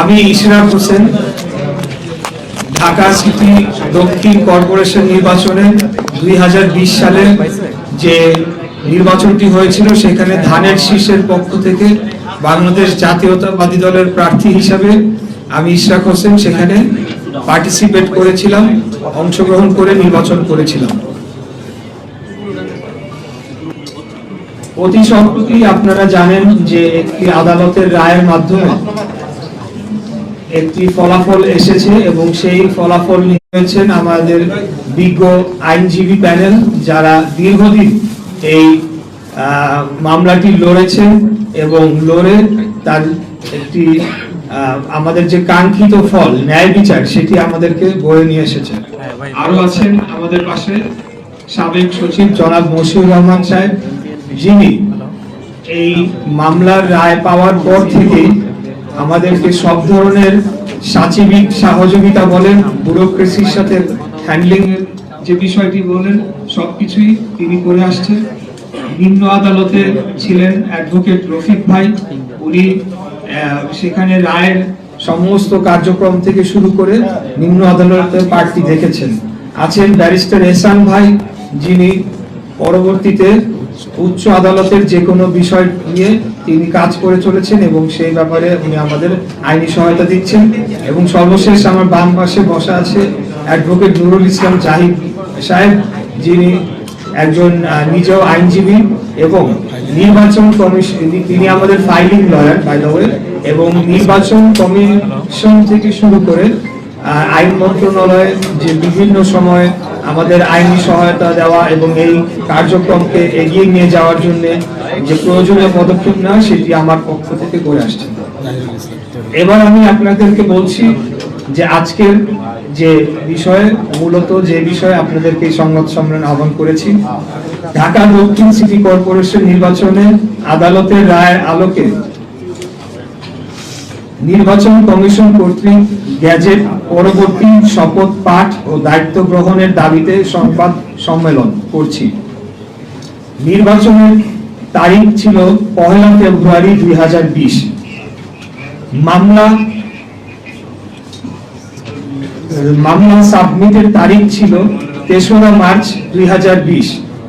আমি ইশরাক হোসেন, ঢাকা সিটি দক্ষিণ কর্পোরেশন নির্বাচনে দুই হাজার বিশ সালে যে নির্বাচনটি হয়েছিল, সেখানে ধানের শীষের পক্ষ থেকে বাংলাদেশ জাতীয়তাবাদী দলের প্রার্থী হিসাবে আমি ইশরাক হোসেন সেখানে পার্টিসিপেট করেছিলাম, অংশগ্রহণ করে নির্বাচন করেছিলাম। অতি সম্প্রতি আপনারা জানেন যে একটি আদালতের রায়ের মাধ্যমে একটি ফলাফল এসেছে এবং সেই ফলাফল নিয়েছেন আমাদের বিজ্ঞ আইনজীবী প্যানেল যারা দীর্ঘদিন এই মামলাটি লড়েছেন এবং লড়ে তার একটি আমাদের যে কাঙ্ক্ষিত ফল, ন্যায় বিচার, সেটি আমাদেরকে বয়ে নিয়ে এসেছে। আরও আছেন আমাদের পাশে সাবেক সচিব জনাব মশিউর রহমান সাহেব। যিনি এই মামলার রায় পাওয়ার পর থেকে আমাদেরকে সব ধরনের সাচিবিক সহযোগিতা বলেন, ব্যুরোক্রেসির সাথে হ্যান্ডলিং যে বিষয়টি বলেন সবকিছুই তিনি করে আসছেন। নিম্ন আদালতে ছিলেন অ্যাডভোকেট রফিক ভাই। উনি সেখানে রায়ের সমস্ত কার্যক্রম থেকে শুরু করে নিম্ন আদালতের পার্টি দেখেছেন। আছেন ব্যারিস্টার এসান ভাই, যিনি পরবর্তীতে উচ্চ আদালতের যে কোনো বিষয় নিয়ে তিনি কাজ করে চলেছেন এবং সেই ব্যাপারে উনি আমাদের আইনি সহায়তা দিচ্ছেন। এবং সর্বশেষ আমার বাম পাশে বসা আছে অ্যাডভোকেট নুরুল ইসলাম জাহিদ সাহেব, যিনি একজন নিজেও আইনজীবী এবং নির্বাচন কমিশন তিনি আমাদের filing lawyer by the way এবং নির্বাচন কমিশন থেকে শুরু করে আইন মন্ত্রণালয়ে যে বিভিন্ন সময় আমাদের আইনি সহায়তা দেওয়া এবং এই কার্যক্রমকে এগিয়ে নিয়ে যাওয়ার জন্য যে প্রয়োজনীয় পদক্ষেপ নেওয়া, সেটি আমার পক্ষ থেকে করে আসছে। এবার আমি আপনাদেরকে বলছি যে আজকের যে বিষয়ে, মূলত যে বিষয়ে আপনাদেরকে সংবাদ সম্মেলন আহ্বান করেছি, ঢাকা দক্ষিণ সিটি কর্পোরেশন নির্বাচনে আদালতের রায়ের আলোকে নির্বাচন কমিশন কর্তৃক গ্যাজেট পরবর্তী শপথ পাঠ ও দায়িত্ব গ্রহণের দাবিতে সংবাদ সম্মেলন করছি। নির্বাচনের তারিখ ছিল পহেলা ফেব্রুয়ারি দুই হাজার বিশ। মামলা মামলা সাবমিটের তারিখ ছিল তেসরা মার্চ দুই হাজার বিশ,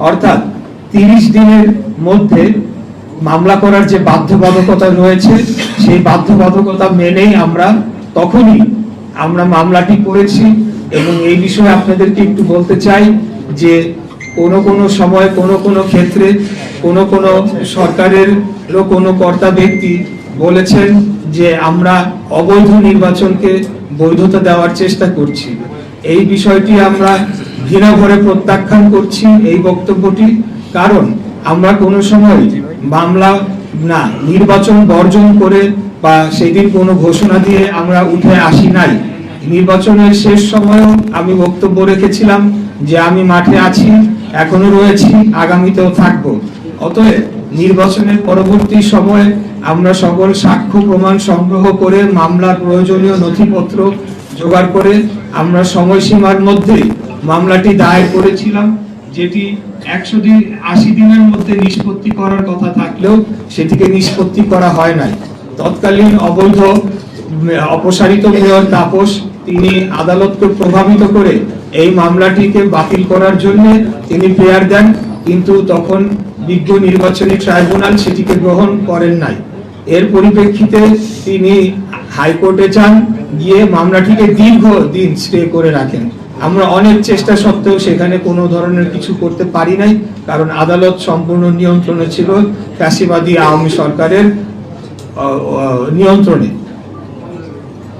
অর্থাৎ তিরিশ দিনের মধ্যে মামলা করার যে বাধ্যবাধকতা রয়েছে, সেই বাধ্যবাধকতা মেনেই আমরা তখনই আমরা মামলাটি করেছি। এবং এই বিষয়ে আপনাদেরকে একটু বলতে চাই যে কোনো কোনো সময় কোনো কোনো ক্ষেত্রে কোনো কোনো সরকারের কোনো কর্তা ব্যক্তি বলেছেন যে আমরা অবৈধ নির্বাচনকে বৈধতা দেওয়ার চেষ্টা করছি। এই বিষয়টি আমরা ঘৃণা ভরে প্রত্যাখ্যান করছি এই বক্তব্যটি। কারণ আমরা কোনো সময় মামলা না, নির্বাচন বর্জন করে বা সেদিন কোনো ঘোষণা দিয়ে আমরা উঠে আসি নাই। নির্বাচনের শেষ সময়েও আমি বক্তব্য রেখেছিলাম যে আমি মাঠে আছি, এখনও রয়েছি, আগামীতেও থাকব। অতএব নির্বাচনের পরবর্তী সময়ে আমরা সকল সাক্ষ্য, প্রমাণ সংগ্রহ করে, মামলার প্রয়োজনীয় নথিপত্র জোগাড় করে আমরা সময়সীমার মধ্যে মামলাটি দায়ের করেছিলাম। যেটি একশো দিন আশি দিনের মধ্যে নিষ্পত্তি করার কথা থাকলেও সেটিকে নিষ্পত্তি করা হয় নাই। তৎকালীন অবৈধ অপসারিত মেয়র তাপস, তিনি আদালতকে প্রভাবিত করে এই মামলাটিকে বাতিল করার জন্য তিনি প্রেয়ার দেন, কিন্তু তখন বিজ্ঞ নির্বাচনী ট্রাইব্যুনাল সেটিকে গ্রহণ করেন নাই। এর পরিপ্রেক্ষিতে তিনি হাইকোর্টে চান গিয়ে মামলাটিকে দীর্ঘ দিন স্টে করে রাখেন। আমরা অনেক চেষ্টা সত্ত্বেও সেখানে কোনো ধরনের কিছু করতে পারি নাই, কারণ আদালত সম্পূর্ণ নিয়ন্ত্রণে ছিল ফ্যাসিবাদী আওয়ামী সরকারের নিয়ন্ত্রণে।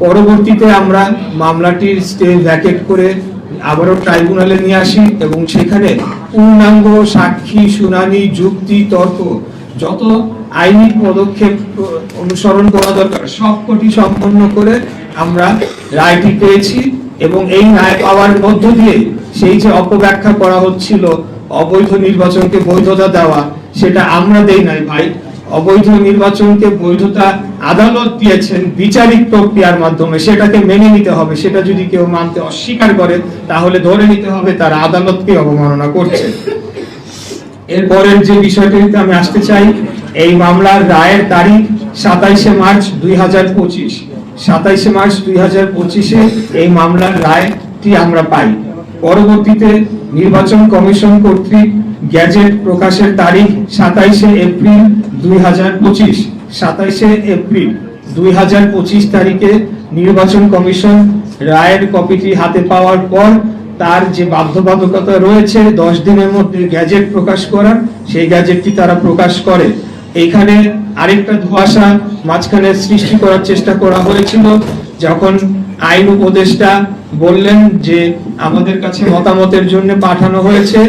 পরবর্তীতে আমরা মামলাটির স্টে ভ্যাকেট করে আবারও ট্রাইব্যুনালে নিয়ে আসি এবং সেখানে পূর্ণাঙ্গ সাক্ষী, শুনানি, যুক্তি, তর্ক, যত আইনি পদক্ষেপ অনুসরণ করা দরকার, সবকটি সম্পন্ন করে আমরা রায়টি পেয়েছি। এবং এই রায় পাওয়ার মধ্য দিয়ে সেই যে অপব্যাখ্যা করা হচ্ছিল, অবৈধ নির্বাচনকে বৈধতা দেওয়া, সেটা আমরা দেই নাই ভাই। অবৈধ নির্বাচনকে বৈধতা আদালত দিয়েছেন বিচারিক প্রক্রিয়ার মাধ্যমে, সেটাকে মেনে নিতে হবে। সেটা যদি কেউ মানতে অস্বীকার করে, তাহলে ধরে নিতে হবে তারা আদালতকে অবমাননা করছে। এরপরের যে বিষয়টিতে আমি আসতে চাই, এই মামলার রায়ের তারিখ সাতাইশে মার্চ দুই হাজার পঁচিশ। সাতাইশে মার্চ দুই হাজার পঁচিশে এই মামলার রায়টি আমরা পাই। পরবর্তীতে নির্বাচন কমিশন কর্তৃক গ্যাজেট প্রকাশের তারিখ সাতাইশে এপ্রিল দুই হাজার পঁচিশ। সাতাইশে এপ্রিল দুই হাজার পঁচিশ তারিখে নির্বাচন কমিশন রায়ের কপিটি হাতে পাওয়ার পর তার যে বাধ্যবাধকতা রয়েছে, দশ দিনের মধ্যে গ্যাজেট প্রকাশ করার, সেই গ্যাজেটটি তারা প্রকাশ করে। এইখানে আরেকটা ধোঁয়াশা মাঝখানে সৃষ্টি করার চেষ্টা করা হয়েছিল, যখন আইন উপদেষ্টা বললেন যে আমাদের কাছে মতামতের জন্য পাঠানো হয়েছে,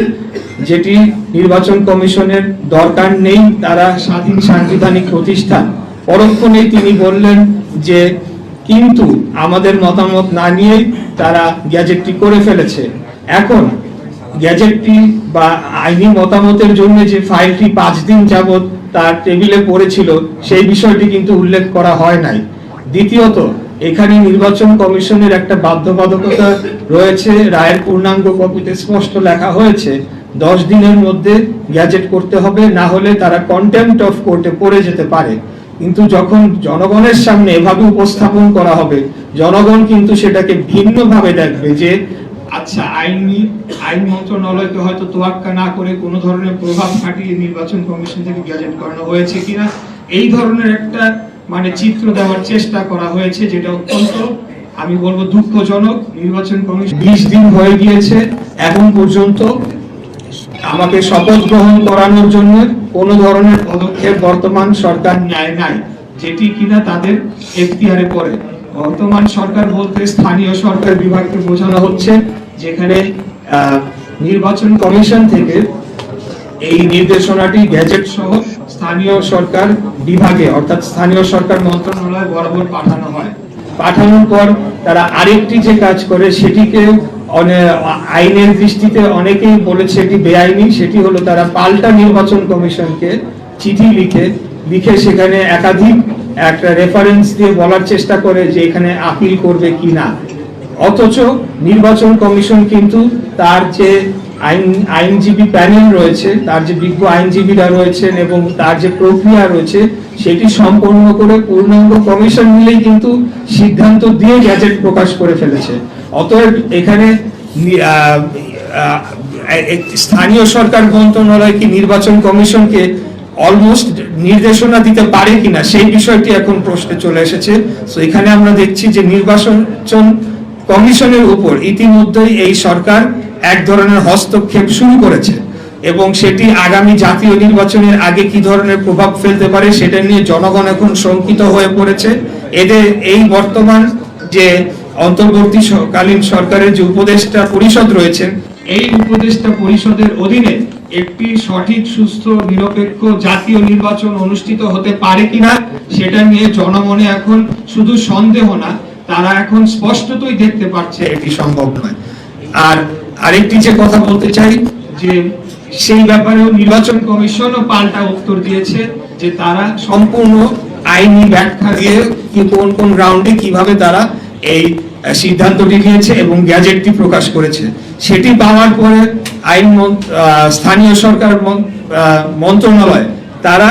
যেটি নির্বাচন কমিশনের দরকার নেই, তারা স্বাধীন সাংবিধানিক প্রতিষ্ঠান পরক্ষণেই তিনি বললেন যে কিন্তু আমাদের মতামত না নিয়ে তারা গ্যাজেটটি করে ফেলেছে। এখন গ্যাজেটটি বা আইনি মতামতের জন্য যে ফাইলটি পাঁচ দিন যাবত তার টেবিলে পড়েছিল, সেই বিষয়টি কিন্তু উল্লেখ করা হয় নাই। দ্বিতীয়ত, এখানে নির্বাচন কমিশনের একটা বাধ্যবাধকতা রয়েছে। রায়ের পূর্ণাঙ্গ কপিতে স্পষ্ট লেখা হয়েছে, দশ দিনের মধ্যে গ্যাজেট করতে হবে, না হলে তারা কন্টেম্পট অফ কোর্টে পড়ে যেতে পারে। কিন্তু যখন জনগণের সামনে এভাবে উপস্থাপন করা হবে, জনগণ কিন্তু সেটাকে ভিন্নভাবে দেখবে যে আচ্ছা আইনি, আইন মন্ত্রণালয়কে হয়তো তোয়াক্কা না করে কোনো ধরনের প্রভাব খাটিয়ে নির্বাচন কমিশন থেকে গ্যাজেট করানো হয়েছে কিনা, এই ধরনের একটা মানে চিত্র দেওয়ার চেষ্টা করা হয়েছে যেটা অত্যন্ত, আমি বলব দুঃখজনক, নির্বাচন কমিশন বিশ দিন হয়ে গিয়েছে, এখন পর্যন্ত আমাকে শপথ গ্রহণ করানোর জন্য কোন ধরনের পদক্ষেপ বর্তমান সরকার নেয় নাই, যেটি কিনা তাদের এখতিয়ারে পড়ে। বর্তমান সরকার বলতে স্থানীয় সরকার বিভাগকে বোঝানো হচ্ছে যেখানে নির্বাচন কমিশন থেকে এই নির্দেশনাটি, গ্যাজেট সহ স্থানীয় সরকার বিভাগে, অর্থাৎ স্থানীয় সরকার মন্ত্রণালয় বরাবর পাঠানো হয়। পাঠানোর পর তারা আরেকটি যে কাজ করে, সেটিকে আইনের দৃষ্টিতে অনেকেই বলেছে এটি বেআইনি। সেটি হলো তারা পাল্টা নির্বাচন কমিশনকে চিঠি লিখে লিখে সেখানে একাধিক একটা রেফারেন্স দিয়ে বলার চেষ্টা করে যে এখানে আপিল করবে কিনা অথচ নির্বাচন কমিশন কিন্তু তার যে আইন, আইনজীবী প্যানেল রয়েছে, তার যে বিজ্ঞ আইনজীবীরা রয়েছেন এবং তার যে প্রক্রিয়া রয়েছে, সেটি সম্পন্ন করে পূর্ণাঙ্গ কমিশন মিলেই কিন্তু সিদ্ধান্ত দিয়ে গ্যাজেট প্রকাশ করে ফেলেছে। অতএব এখানে স্থানীয় সরকার মন্ত্রণালয় কি নির্বাচন কমিশনকে অলমোস্ট নির্দেশনা দিতে পারে কিনা, সেই বিষয়টি এখন প্রশ্নে চলে এসেছে। তো এখানে আমরা দেখছি যে নির্বাচন কমিশনের উপর ইতিমধ্যেই এই সরকার এক ধরনের হস্তক্ষেপ শুরু করেছে এবং সেটি আগামী জাতীয় নির্বাচনের আগে কি ধরনের প্রভাব ফেলতে পারে সেটা নিয়ে জনগণ এখন শঙ্কিত হয়ে পড়েছে। এদের এই বর্তমান যে অন্তর্বর্তীকালীন সরকারের যে উপদেষ্টা পরিষদ রয়েছেন এই উপদেষ্টা পরিষদের অধীনে একটি সঠিক, সুস্থ, নিরপেক্ষ জাতীয় নির্বাচন অনুষ্ঠিত হতে পারে কিনা সেটা নিয়ে জনমনে এখন শুধু সন্দেহ না তারা এখন স্পষ্টতই দেখতে পাচ্ছে এটি সম্ভব নয়। আর আরেকটি যে কথা বলতে চাই, যে সেই ব্যাপারেও নির্বাচন কমিশনও পাল্টা উত্তর দিয়েছে যে তারা সম্পূর্ণ আইনি ব্যাখ্যা দিয়ে কি কোন কোন গ্রাউন্ডে কীভাবে তারা এই সিদ্ধান্তটি নিয়েছে এবং গ্যাজেটটি প্রকাশ করেছে। সেটি পাওয়ার পরে আইন স্থানীয় সরকার মন্ত্রণালয়, তারা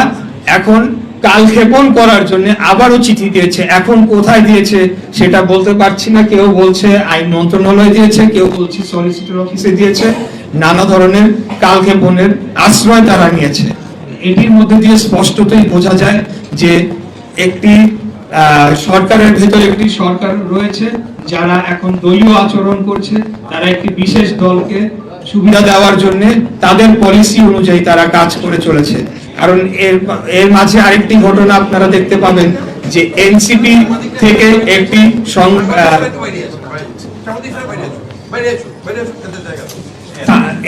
এখন কালক্ষেপণ করার জন্য আবারও চিঠি দিয়েছে। এখন কোথায় দিয়েছে সেটা বলতে পারছি না। কেউ বলছে আইন মন্ত্রণালয় দিয়েছে, কেউ বলছে সলিসিটর অফিসে দিয়েছে। নানা ধরনের কালক্ষেপণের আশ্রয় তারা নিয়েছে। এটির মধ্যে দিয়ে স্পষ্টতই বোঝা যায় যে একটি সরকারের ভেতরে একটি সরকার রয়েছে যারা এখন দলীয় আচরণ করছে। তারা একটি বিশেষ দলকে সুবিধা দেওয়ার জন্য তাদের পলিসি অনুযায়ী তারা কাজ করে চলেছে। কারণ এর এর মাঝে আরেকটি ঘটনা আপনারা দেখতে পাবেন যে এনসিপি থেকে একটি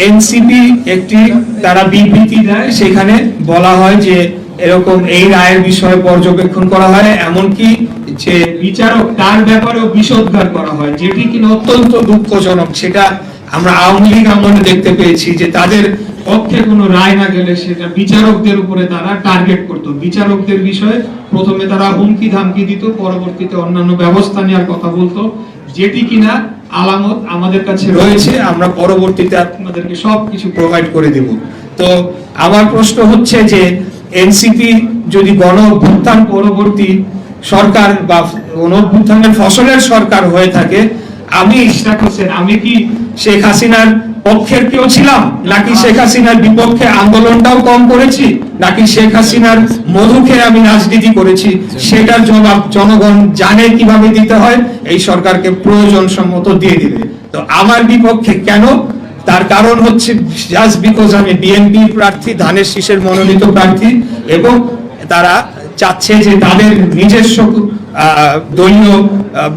এনসিপি একটি তারা বিবৃতি দেয়, সেখানে বলা হয় যে এরকম এই রায়ের বিষয়ে পর্যবেক্ষণ করা হয়, এমনকি যে বিচারক তার ব্যাপারেও বিষোদ্গার করা হয়, যেটি কিনা অত্যন্ত দুঃখজনক, সেটা আমরা আওয়ামী লীগ আমলে দেখতে পেয়েছি যে তাদের পক্ষে কোনো রায় না গেলে সেটা বিচারকদের উপরে তারা টার্গেট করতো। বিচারকদের বিষয়ে প্রথমে তারা হুমকি ধামকি দিত, পরবর্তীতে অন্যান্য ব্যবস্থা নেওয়ার কথা বলতো। যেটি কিনা আলামত আমাদের কাছে রয়েছে, আমরা পরবর্তীতে আপনাদেরকে সবকিছু প্রোভাইড করে দেব। তো আমার প্রশ্ন হচ্ছে যে, এনসিপি যদি গণ অভ্যুত্থান পরবর্তী সরকার বা গণ অভ্যুত্থানের ফসলের সরকার হয়ে থাকে আমি ইশরাক হোসেন, আমি কি শেখ হাসিনার পক্ষের কেউ ছিলাম? নাকি শেখ হাসিনার বিপক্ষে আন্দোলনটাও কম করেছি? নাকি শেখ হাসিনার মধু খেয়ে আমি রাজনীতি করেছি? সেটার জবাব জনগণ জানে কীভাবে দিতে হয়। এই সরকারকে প্রয়োজন সম্মত দিয়ে দিবে। তো আমার বিপক্ষে কেন? তার কারণ হচ্ছে জাস্ট বিকজ আমি বিএনপি প্রার্থী, ধানের শীষের মনোনীত প্রার্থী, এবং তারা চাচ্ছে যে তাদের নিজস্ব দলীয়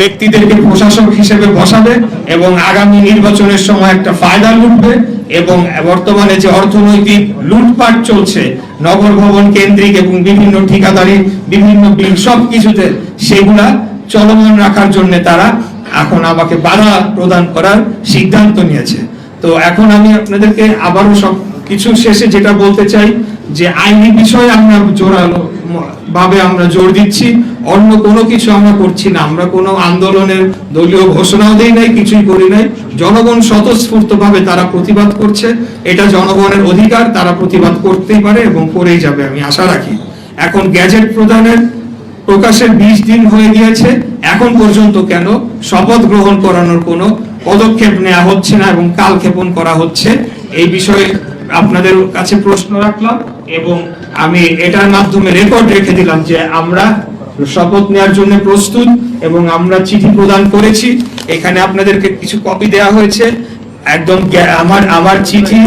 ব্যক্তিদেরকে প্রশাসক হিসেবে বসাবে এবং আগামী নির্বাচনের সময় একটা ফায়দা লুটবে এবং বর্তমানে যে অর্থনৈতিক লুটপাট চলছে, নগর ভবন কেন্দ্রিক এবং বিভিন্ন ঠিকাদারি, বিভিন্ন বিল সব কিছুতে সেগুলা চলমান রাখার জন্য তারা এখন আমাকে বাধা প্রদান করার সিদ্ধান্ত নিয়েছে। তো এখন আমি আপনাদেরকে আবারও সব কিছু শেষে যেটা বলতে চাই, যে আইনি বিষয়ে আমরা জোরালো ভাবে আমরা জোর দিচ্ছি। অন্য কোনো কিছু আমরা করছি না। আমরা কোনো আন্দোলনের দলীয় ঘোষণাও দেই নাই, কিছুই করি নাই। জনগণ স্বতঃস্ফূর্ত ভাবে তারা প্রতিবাদ করছে। এটা জনগণের অধিকার, তারা প্রতিবাদ করতেই পারে এবং করেই যাবে, আমি আশা রাখি। এখন গ্যাজেট প্রদানের প্রকাশের বিশ দিন হয়ে গিয়েছে। এখন পর্যন্ত কেন? শপথ গ্রহণ করানোর কোনো পদক্ষেপ নেওয়া হচ্ছে না এবং কালক্ষেপণ করা হচ্ছে। এই বিষয়ে আপনাদের কাছে প্রশ্ন রাখলাম এবং আমি এটার মাধ্যমে রেকর্ড রেখে দিলাম যে আমরা শপথ নেওয়ার জন্য প্রস্তুত এবং আমরা চিঠি প্রদান করেছি। এখানে আপনাদেরকে কিছু কপি দেওয়া হয়েছে। একদম আমার আমার চিঠি,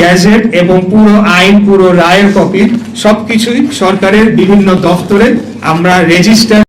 গ্যাজেট এবং পুরো আইন, পুরো রায়ের কপি সবকিছুই সরকারের বিভিন্ন দপ্তরে আমরা রেজিস্টার